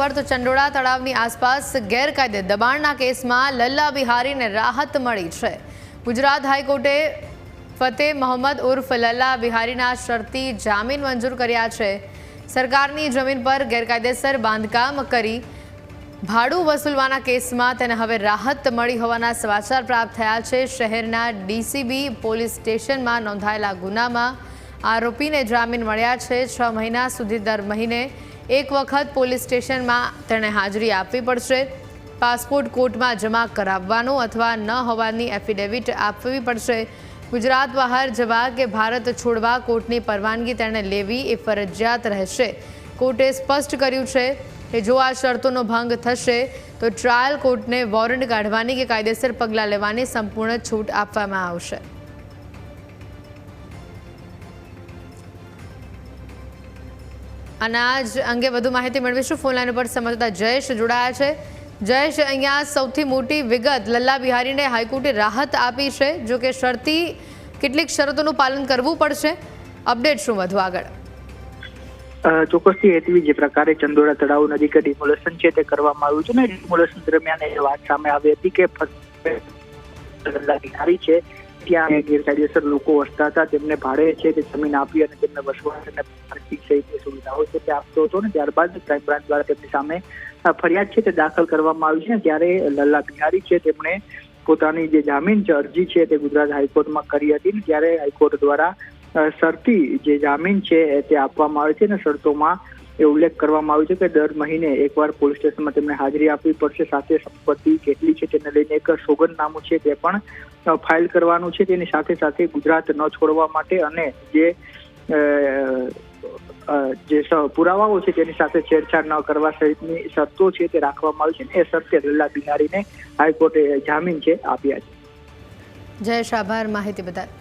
ઉપર તો ચંડોળા તળાવની આસપાસ ગેરકાયદે દબાણના કેસમાં લલ્લા બિહારીને રાહત મળી છે. ગુજરાત હાઈકોર્ટે ફતેહ મોહમ્મદ ઉર્ફ લલ્લા બિહારીના શરતી જામીન મંજૂર કર્યા છે. સરકારની જમીન પર ગેરકાયદેસર બાંધકામ કરી ભાડું વસૂલવાના કેસમાં તેને હવે રાહત મળી હોવાના સમાચાર પ્રાપ્ત થયા છે. શહેરના ડીસીબી પોલીસ સ્ટેશનમાં નોંધાયેલા ગુનામાં આરોપીને જામીન મળ્યા છે. છ મહિના સુધી દર મહિને એક વખત પોલીસ સ્ટેશનમાં તેણે હાજરી આપવી પડશે. પાસપોર્ટ કોર્ટમાં જમા કરાવવાનું અથવા ન હોવાની એફિડેવિટ આપવી પડશે. ગુજરાત બહાર જવા કે ભારત છોડવા કોર્ટની પરવાનગી તેણે લેવી એ ફરજિયાત રહેશે. કોર્ટે સ્પષ્ટ કર્યું છે કે જો આ શરતોનો ભંગ થશે, તો ટ્રાયલ કોર્ટને વોરંટ કાઢવાની કે કાયદેસર પગલાં લેવાની સંપૂર્ણ છૂટ આપવામાં આવશે. અનાજ અંગે વધુ માહિતી મેળવીશું. ફોનલાઈન ઉપર સમજતા જયેશ જોડાયા છે. જયેશ, અહીંયા સૌથી મોટી વિગત લલ્લા બિહારીને હાઈકોર્ટે રાહત આપી છે. જો કે શરતી કેટલીક શરતોનું પાલન કરવું પડશે. અપડેટ શું વધુ આગળ? ચોક્કસથી હેતવી જે પ્રકારે ચંદોડા તળાવ નજીક ડિમોલેશન છે તે કરવામાં આવ્યું છે ને ડિમોલેશન દરમિયાન એ વાત સામે આવી હતી કે અધિકારી છે. ત્યાં ગેરકાયદેસર લોકો વસતા હતા. તેમને ભાડે છે તે જમીન આપી અને તેમને વસવાટ અને પાર્કિંગ સહિતની સુવિધાઓ છે તે આપતો હતો ને ત્યારબાદ ક્રાઇમ બ્રાન્ચ દ્વારા તેમની સામે ફરિયાદ છે તે દાખલ કરવામાં આવી છે. ત્યારે લલ્લા બિહારી છે તેમણે પોતાની જે જામીન છે, અરજી છે તે ગુજરાત હાઈકોર્ટમાં કરી હતી ને ત્યારે હાઈકોર્ટ દ્વારા શરતી જે જામીન છે તે આપવામાં આવે છે અને શરતોમાં એ ઉલ્લેખ કરવામાં આવ્યો છે કે દર મહિને એકવાર પોલીસ સ્ટેશનમાં તેમને હાજરી આપવી પડશે. સાથે સંપત્તિ કેટલી છે તેને લઈને એક સોગંદનામું છે તે પણ ફાઇલ કરવાનું છે. તેની સાથે સાથે ગુજરાત ન છોડવા માટે અને જે જે પુરાવાઓ છે તેની સાથે છેડછાડ ન કરવા સહિતની શરતો છે તે રાખવામાં આવી છે એ શરતે લલ્લા બિનારીને હાઈકોર્ટે જામીન છે, આપ્યા છે. જયેશ, આભાર. માહિતી બદલ.